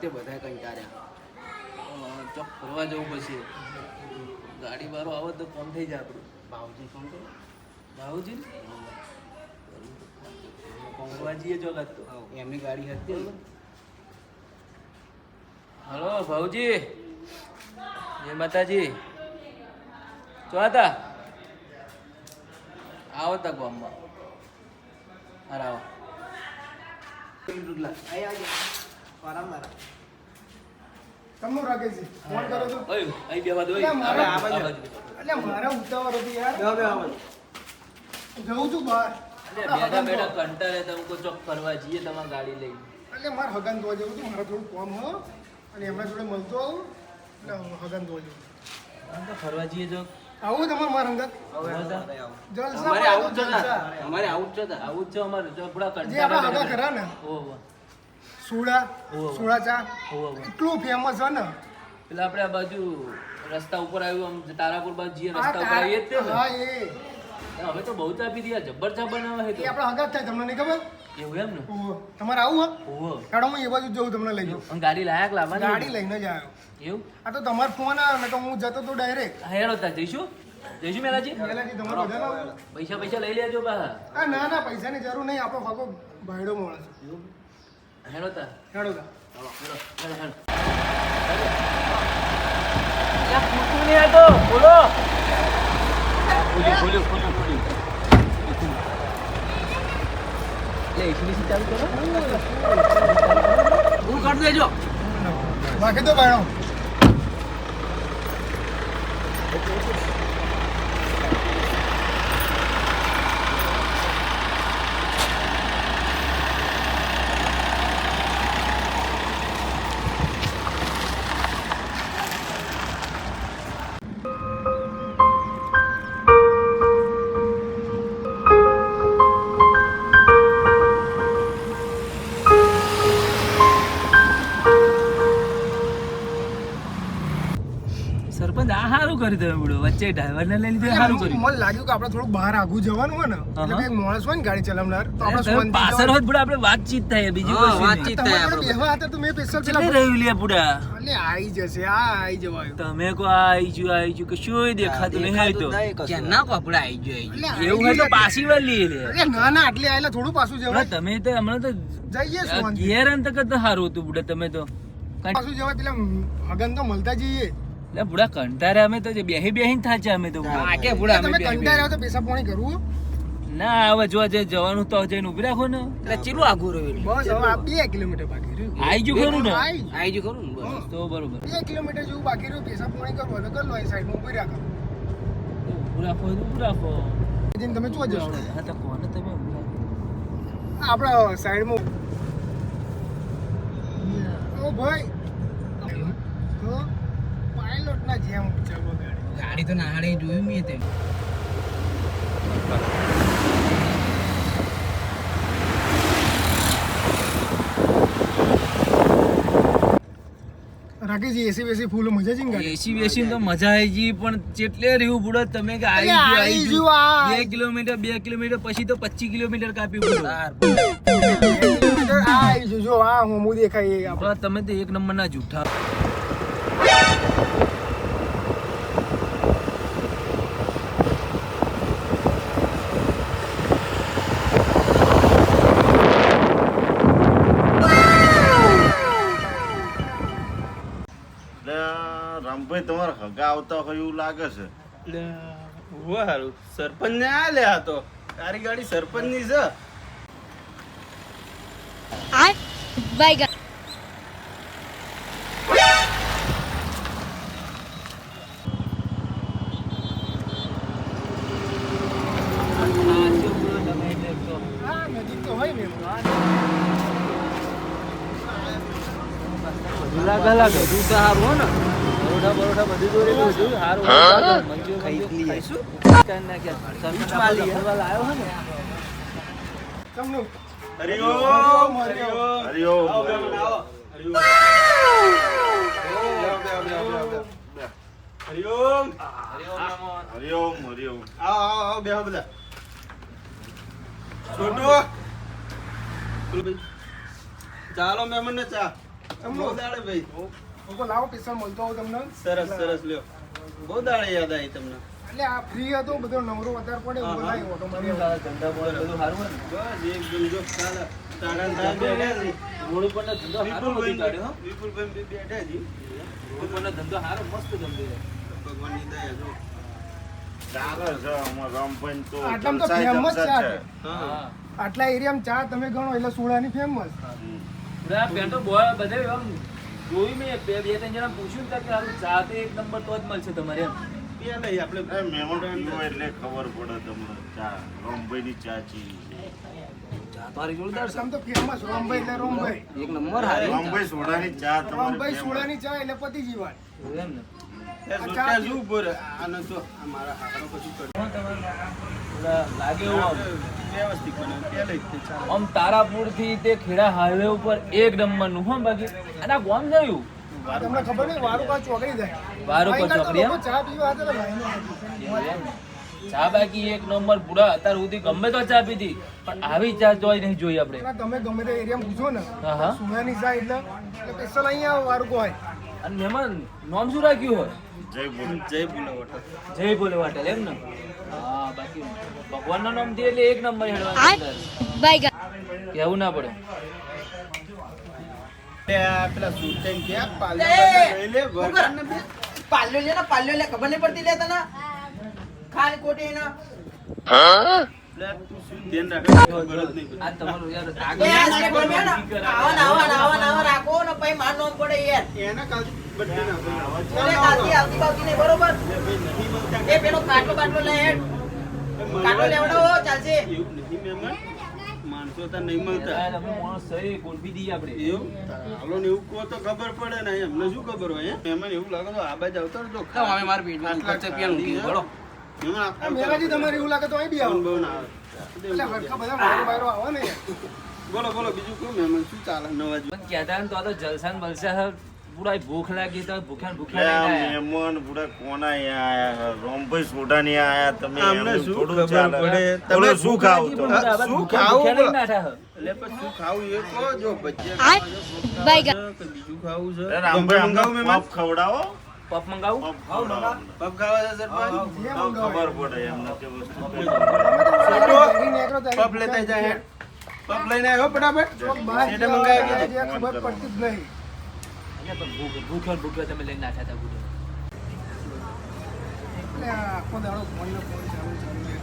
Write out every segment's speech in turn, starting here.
તો બધા કંટાળ્યા ચોક ફરવા જવું પછી. ગાડી બારો આવે તો કોમ થઈ જાય આપણું. ભાવજી ફોન કરો ભાવજી? ફરવા જઈએ ચોક તો એમની ગાડી હતી. હલો ભાવજી. જય માતાજી. ચો હતા? આવો તા ગામમાં. અરે રાખે છે. ફોન કરો તો. ઓય અહીં બેવા દો અલા, આ આ બાજુ. બાજુ. એટલે મારે ઉતાવળ હતી યાર. બે બે આવો. જઉં છું બહાર. બેઠા બેઠા કંટાળે તમે કોઈ ચોક ફરવા જઈએ તમારી ગાડી લઈ એટલે મારે હગન ધોવા જવું હતું મારે થોડું કામ હો. અને એમના જોડે મળતો આવું એટલે હગન ધોવા જવું તો ફરવા જઈએ જો આવું તમારે મારા જલસા અમારે આવું. જ. હતા અમારે આવું જ હતા આવું જ છે અમારે જો આપણા હગા ખરા ને. ઓહો. સુડા. સુડા ચા એટલું ફેમસ છે ને. એટલે આપણે આ બાજુ રસ્તા ઉપર આવ્યું આમ તારાપુર બાજુ જઈએ રસ્તા ઉપર આવીએ જ તે હા એ. હવે તો બહુ ચા પીધી આ જબ્બર ચા બનાવે છે એ આપણે આપણા હગા થાય તમને નહીં ખબર? એવું એમ ને? તમારે આવું હા કાઢો હું એ બાજુ જ જઉં તમને લઈ જાઉં. ગાડી લાયક લાવવાની ગાડી લઈને જ આવ્યો. એવું? આ તો તમારો ફોન આવે ને તો હું જતો તો ડાયરેક્ટ હા, હેડો તાર જઈશું. જઈશું મેલાજી? મેલાજી તમારો બધા પૈસા પૈસા લઈ લેજો બા ના ના પૈસાની જરૂર નહીં આપણો ફાકો ભાઈડો માણસ હેડો તાર. હેડો તા. હેડો હેડો હેડો. તો બોલો. ખોલ્યું ખોલ્યું ખોલ્યું ખોલ્યું. લે એસી ચાલુ કરો. હું કરી દેજો બાકી તો ભાઈડો કર્યું તમે બોલો વચ્ચે ડ્રાઈવર ને લઈ લીધો સારું કર્યું. મને લાગ્યું કે આપણે થોડું બહાર આગું જવાનું હોય ને એટલે. કંઈક માણસ હોય ને ગાડી ચલાવનાર તો આપણે તમે પાછળ હોત બોલો આપણે વાતચીત થાય બીજું કશું વાતચીત. થાય આપણે બેહવા હતા તો મેં કેટલે પેલા- રહ્યું લે પુડા અલે, આઈ જશે આ આઈ જવાય. તમે કો આઈ જો આઈ જો શું દેખાતું નહીં હોય તો. ક્યાંના કપડા આવી ગયો અલે, આઈ એવું હોય તો પાછી વાર લે અરે ના ના આટલી આયલા થોડું પાછું જવાય. તમે તો હમણાં તો જઈએ શાંતિ. ગેરંત કરતા સારું હતું બુડા તમે તો. પાછું જવાય પેલા હગન તો મળતા જઈએ. લે બુડા કંટારે અમે તો જે બેહી બેહીને થાચે અમે તો બુડા. આ કે બુડા અમે હો તો પેશાબ પાણી કરવું ના હવે જો જે જવાનું તો જઈને ઊભી રાખો ને. એટલે ચીલું આગું રહ્યું બસ હવે આ 2 કિલોમીટર બાકી રહ્યું. આઈ જો ખરું ને? આઈ. જો કરું બસ. તો બરોબર. 2 કિલોમીટર જેવું બાકી રહ્યું પેશાબ પાણી કરવું એટલે કર લો અહીં સાઈડમાં ઊભી રાખો. ઉભું રાખો ઉભું રાખો. જઈને તમે જો જશો. હા તો કોને તમે આપણા સાઈડમાં ઓ ભાઈ. તો પાયલોટના જેમ ચાલવો ગાડી. ગાડી તો નાહાડે જોયું મેં તે રાકેશજી એસી બેસી ફૂલ મજા છે ગાડી? એસી બેસી તો મજા આવી ગઈ પણ જેટલે રહ્યું બુડો તમે કે આવી ગયું આવી ગયું બે કિલોમીટર બે કિલોમીટર પછી તો પચીસ કિલોમીટર કાપી બુડો. આ આવી જો, જો આ હું દેખાય આપણે. તમે તો એક નંબર ના જૂઠા એટલે રામભાઈ તમારે હગા આવતા હોય એવું લાગે છે. હારું. સરપંચ ને આ લે આ તો. તારી ગાડી સરપંચની છે. આ તો ને લાગે લાગે. બધું તો સારું હો ને. હરિઓમ હરિઓમ. ચાલો મહેમાનને ચા એમ બહુ ભાઈ હું કહું લાવો પૈસા મળતો આવું તમને? સરસ સરસ લ્યો. બહુ દાડે યાદ આવી તમને. એટલે આ ફ્રી હતો બધો નવરો વધારે પડે હા, બોલાવી ઓટો મારી ધંધા પાણી બધું સારું બસ એકદમ જો સારા સારા બેઠા છે. ધંધો સારો નથી કાઢ્યો વિપુલભાઈ બેઠા છે. રોડ ઉપરનો ધંધો સારો મસ્ત ધંધો ભગવાનની દયા જો. ચાલે આટલા એરિયામાં ચા તમે ગણો એટલે સોડાની ફેમસ બધા બધે જોયું મેં બે બે ત્રણ જણા પૂછ્યું ને કે હારું ચા તો એક નંબર તો જ મળશે તમારે એમ. પેલા આપણે એટલે ખબર પડે તમને ચા રામભાઈની ચા ચી ચા જોરદાર છે. આમ તો ફેમસ રોમભાઈ એટલે રોમભાઈ. એક નંબર હારી. રામભાઈ સોડાની ચા તમારે રોમભાઈ સોડાની ચા એટલે પતી જીવાય એમ ને? ચા શું ઊભો રહે? આને મારા કશું લાગે આમ. વ્યવસ્થિત તારાપુરથી તે ખેડા હાઈવે ઉપર એક નંબરનું હા બાકી. અને આ ગોમ જોયું? તમને ખબર નહીં વારું કા ચોકડી જાય. વારું કા ચોકડી, એમ? ચા પીવા હતા બાકી એક નંબર પૂરા અત્યાર સુધી ગમે તો ચા પીધી પણ આવી ચા જોઈ નહીં જોઈ આપણે. તમે ગમે તે એરિયા પૂછો ને સોનાની ચા એટલે એટલે સ્પેશિયલ અહીંયા વારું હોય અને મહેમાન નામ શું રાખ્યું હોય? જય બોલ જય બોલે વટો જય ભોલે વાટેલ એમ ને? હા બાકી ભગવાનનું નામ દે એટલે એક નંબર હેડવાનું અંદર. Bye ના પડે? પેલા સુટેન પાલ્યો લે વરદાનને પાલ્યો લે ને પાલ્યો લે ખબર નહીં પડતી લે તને? ખાલી કોટી ને ને આવા ને આવા ને આવા રાખો ને પછી માર નોમ પડે યાર. એના કાલ બર્થડે ના ભાઈ એટલે કાલથી આવતી બાવતી નહીં બરોબર? લે ભાઈ નહીં બોલતા. એ પેલો કાટલો બાટલો લે હેડ. કાટલો લેવડાવો ચાલશે એવું નહીં મહેમાન. માણસો તો નહીં મળતા. હાલો ને એવું કહો તો ખબર પડે ને એમને શું ખબર હોય હે? મહેમાન એવું લાગે તો આ બાજુ આવતો. તો ખાવા મારા પેટમાં રહેજો. તમારે એવું લાગે તો અહીં બી આવો. બહુ ના આવે. બધા વાયરો વાયરો આવે ને. બોલો બોલો બીજું કહો મહેમાન? શું ચાલે નવા કહેતા ને તો તો જલસા બલસા પૂરા ભૂખ લાગી તો ભૂખ્યા ભૂખ્યા નહીં આયા. મહેમાન પૂરા કોના આયા? રામભાઈ સોડાની આયા? તમે એમનું શું ખબર પડે? તમે શું ખાવું શું ખાવું. એટલે પણ શું ખાવું એ કહો જો બીજું ખાવું છે. રામભાઈ અમને ખવડાવો. પપ મંગાવું? પગ ખાવા સરપંચ. ખબર પડે એમને કે વસ્તુ પપ લેતા જાય હે. પપ લઈને આવ્યો ફટાફટ? ગયા મંગાવી દીધો. ખબર પડતી જ નહીં. અને પણ ભૂખ- ભૂખ્યો ભૂખ્યો તમે લઈને નાઠા હતા બધું. એટલે આખો દાડો ફોન ને ફોન ચાલુ ચાલુ રહે.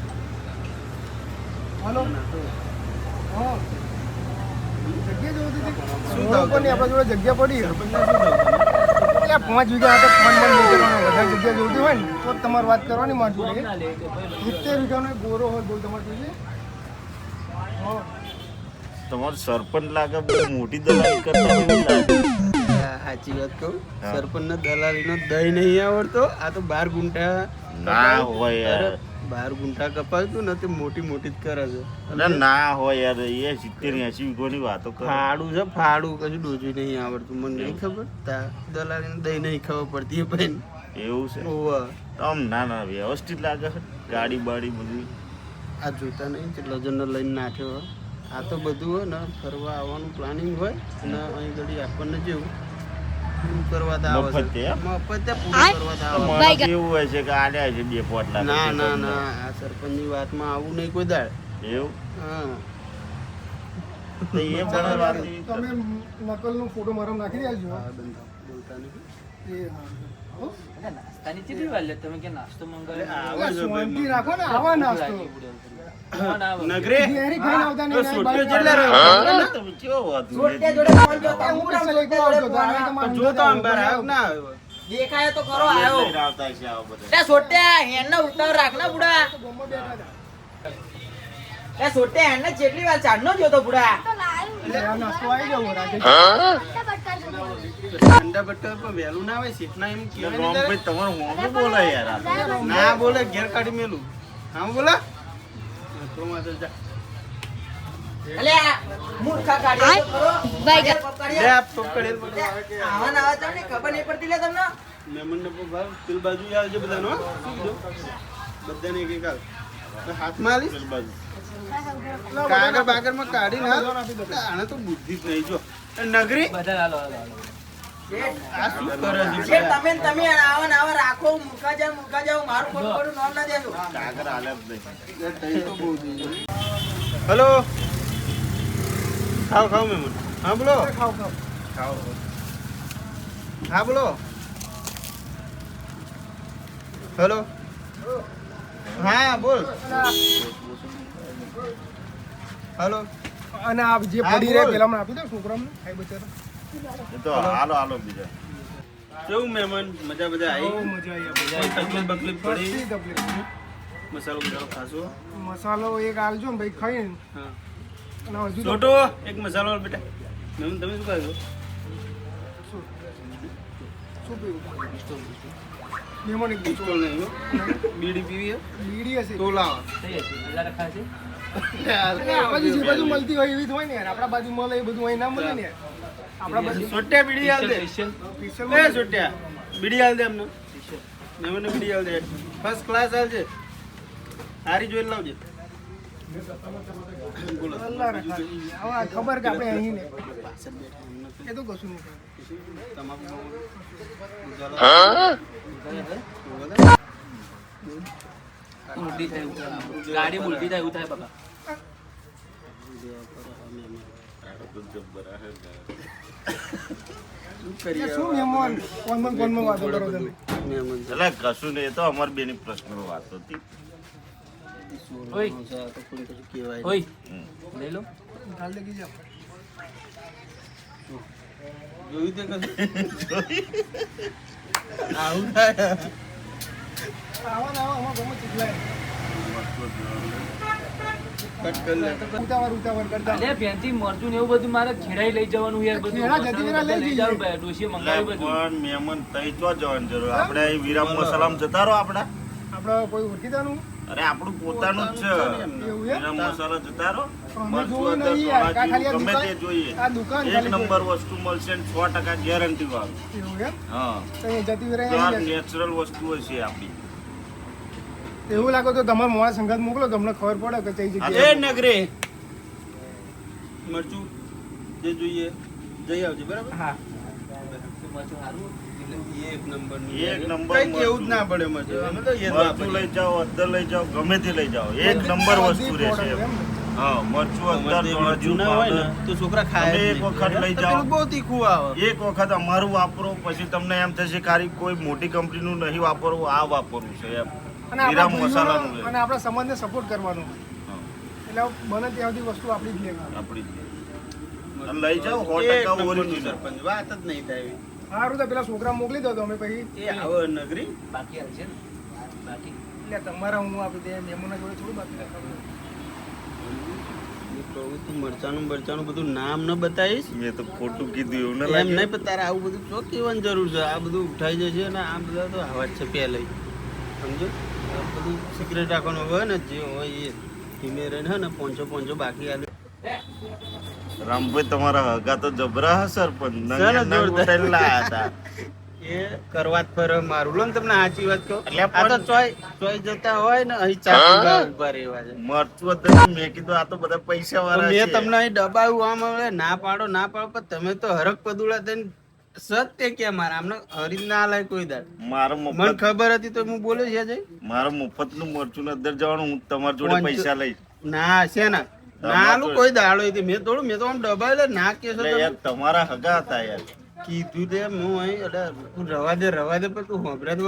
હા. જગ્યા જોતી હતી શું આપણા જોડે જગ્યા પડી. શું એટલે પાંચ વીઘા હતા ફોન બંધ નહીં કરવાનો વધારે જગ્યા જોતી હોય ને તો તમારે વાત કરવાની માર જોડે. ના સિત્તેર વીઘાનો ગોરો હોય બોલ તમારે જોઈએ તમારો સરપંચ લાગે બહુ મોટી દલાલી કરતા હોય એવું લાગે. સાચી વાત કહું. હા. દલાલી દલાલીનો દહીં નહીં આવડતો આ તો બાર ગુંટા ના હોય યાર. બાર ગુંઠા કપાવતું ને તે મોટી મોટી જ કરે છે. ના હોય યાર એ સિત્તેર એસી વીઘોની વાતો કરે. ફાડું છે ફાડું કશું ડોજું નહીં આવડતું. મને નહીં ખબર. તા દલાલીને દહીં નહીં ખબર પડતી ભાઈ એવું છે? આમ ના ના વ્યવસ્થિત લાગે છે. ગાડી બાડી બધી. આ જોતા નહીં કેટલા જણને લઈને નાખ્યો આ તો બધું હોય ને ફરવા આવવાનું પ્લાનિંગ હોય અને અહીં ઘડી આપણને જેવું. પૂરું કરવા તો આવે છે. તે? પૂરું કરવા તો આવે. મને એવું હોય છે કે આલ્યા છે બે પોટ ના ના ના આ સરપંચની વાતમાં આવું નહીં કોઈ દાડ. એવું? હા. તમે નકલનો ફોટો મારા નાખી દેજો. બોલતા નહીં. નાસ્તાની કેટલી વાર લે તમે કે નાસ્તો મંગાવ્યો આવે. છે ભાઈ. શાંતિ રાખો ને આવા નાસ્તો. નગરે? ઘેરી ખાઈને આવતા નહીં, સોટ્યો બાઈક રહ્યો? તમે કેવો વાત જોડે જોડે ફોન જોતા હું હું પણ રામ આવતો હતો. ફોન આ તો જો તો આમ આવ્યો ના આવ્યો? દેખાય તો ખરો આવ્યો આવતા છે આવા બધા. તે સોટ્યા હેન્ડ ઉતાવળ રાખ ને બુડા. ગામમાં બેઠા હતા. તે સોટ્યા હેન્ડ જેટલી વાર ચાંદનો જોતો બુડા. નાસ્તો આવી ગયો ઠંડા બટ્ટા પર વહેલું ના આવે સીટના એમ કે તમારું હોમું બોલે યાર ના બોલે ઘેર કાઢી મેલું. હા બોલે. તો માથે જા. ને ને કાગળ બાગળમાં કાઢીને હાલ. આને તો બુદ્ધિ જ નહીં જો નગરી? બધા હાલો હાલો હાલો શેઠ, આ શું કરે છે? શેઠ, તમે તમે આવા ને આવા રાખો મૂકા જાવ મૂકા જાવ મારું ખોટું ખોટું નામ ના દેજો. કાગર હાલે જ નહીં. હેલો. ખાવ ખાવ મહેમાન હા બોલો. ખાવ ખાવ ખાવ હા બોલો. હેલો. હા બોલ. હેલો. અને આપ જે પડી રહે. પેલા આપી દો છોકરાને ખાઈ બચારા. એ તો હાલો હાલો બીજા. કેવું મહેમાન? મજા બધા આવી? મજા આવી તકલીફ બકલીફ પડી? બધી મસાલો બસાલો ખાશો? મસાલો એક આલજો ને ભાઈ ખાઈને હા. અને હજુ તો છોટો એક મસાલો બેટા. મહેમાન તમે શું ખાશો? મહેમાન એક પિસ્તોલ નહીં બીડી પીવી બીડી હશે. તો લાવો આ બાજુ જે બાજુ મળતી હોય એવી જ હોય ને આપણા બાજુ મળે એ બધું અહીં ના મળે ને આપણા સોટ્યા બીડી હાલ દે. એ સોટ્યા બીડી હાલ દે અમને. મહેમાનને બીડી હાલ દે. ફર્સ્ટ ક્લાસ હાલ છે સારી જોઈને લાવજે. ખબર કે આપણે અહીં એ તો કશું નહીં. ગાડી ઉલટી થાય એવું થાય બાબા કશું નહીં તો અમારી બેની પ્રશ્ન વાત હતી ઓય. લઈ આવું થાય કટ કરી લે. ઉતાવળ ઉતાવળ કરતા અલ્યા પેનથી મરચું ને એવું બધું મારે ખેડાઈ લઈ જવાનું યાર બધું ખેડા જતી વેરા લઈ જઈએ. ભાઈ ડોશીએ એટલે બધું. પણ મહેમાન તઈ ચો જવાની જરૂર આપણે અહીં વિરામ મસાલામાં જતા રહો આપડા આપણે કોઈ ઓળખીતાનું? અરે આપણું પોતાનું જ છે? વિરામ મસાલા જતા રહો. ગમે તે જોઈએ. એક નંબર વસ્તુ મળશે સો ટકા ગેરંટી વાળું. હા. નેચરલ વસ્તુઓ છે આપણી. એવું લાગે તો તમારે મોડા સંગત મોકલો તમને ખબર પડે કે કઈ એ નગરે. મરચું જે જોઈએ જઈ આવજે બરાબર? હા. મરચું સારું એક નંબર એક નંબર કઈ જ ના પડે મરચું. અમે તો એ જ મરચું વાપરીએ. લઈ જાઓ અદર લઈ જાઓ ગમે તે લઈ જાઓ. એક નંબર વસ્તુ રહેશે હા મરચું અમારે અદર મરચું ના હોય ને તો છોકરા ખાય એક વખત લઈ જાઓ. બહુ તીખું આવે. એક વખત અમારું વાપરો પછી તમને એમ થશે કે ખાલી કોઈ મોટી કંપનીનું નહીં વાપરવું આ વાપરવું છે એમ. અને આપણા સમાજને સપોર્ટ કરવાનો. એટલે બને ત્યાં સુધી વસ્તુ આપણી જ લેવા આપણી જ. લઈ જાઓ સો ટકા ઓરિજિનલ સરપંચ વાત જ નહીં થાય. સારું તો પેલા છોકરા મોકલી દો તમે પછી. એ આવે નગરી. બાકી હાલ છે ને. બાકી. એટલે તમારા હું આપી દે મહેમાનના જોડે થોડું બાકી રાખવાનું. મરચાનું બધું નામ ન બતાવીશ. મેં તો ખોટું કીધું એવું ના એમ નહીં પણ તારે આવું બધું તો કહેવાની જરૂર છે. આ બધું ઉઠાઈ જશે અને આ બધા તો આવા જ છે પેલા સમજો બધું સિક્રેટ રાખવાનું હોય ને જે હોય એ ધીમે રહીને હે ને પોંચો પોંચો બાકી આવે રામભાઈ તમારા હગા તો જબરા હા સરપંચ. જોરદાર. હતા. એ કરવા જ ફરે મારું. લો ને તમને સાચી વાત કહું. આ તો ચોય ચોય જતા હોય ને અહીં ચા પીવા ઊભા રહેવા છે. મરચું હતું મેં કીધું આ તો બધા પૈસા વાળા મેં તમને અહીં દબાવ્યું આમ હવે ના પાડો ના પાડો પણ તમે તો હરક પદુડા થઈને સત્ય કે મારા? આમને હરી ના લાય કોઈ દાડ. મારો મને ખબર હતી તો હું બોલ્યો છે જઈ મારો મફતનું મરચું ને અંદર જવાનું હું તમારા જોડે પૈસા લઈ ના છે ના. નાનું કોઈ દાડો હતી મેં થોડું મેં તો આમ ડબાયેલો ના કેસો તમારા હગા હતા યાર. કીધું તે હું અહીં રવા દે રવા દે પણ તું હોભરા દો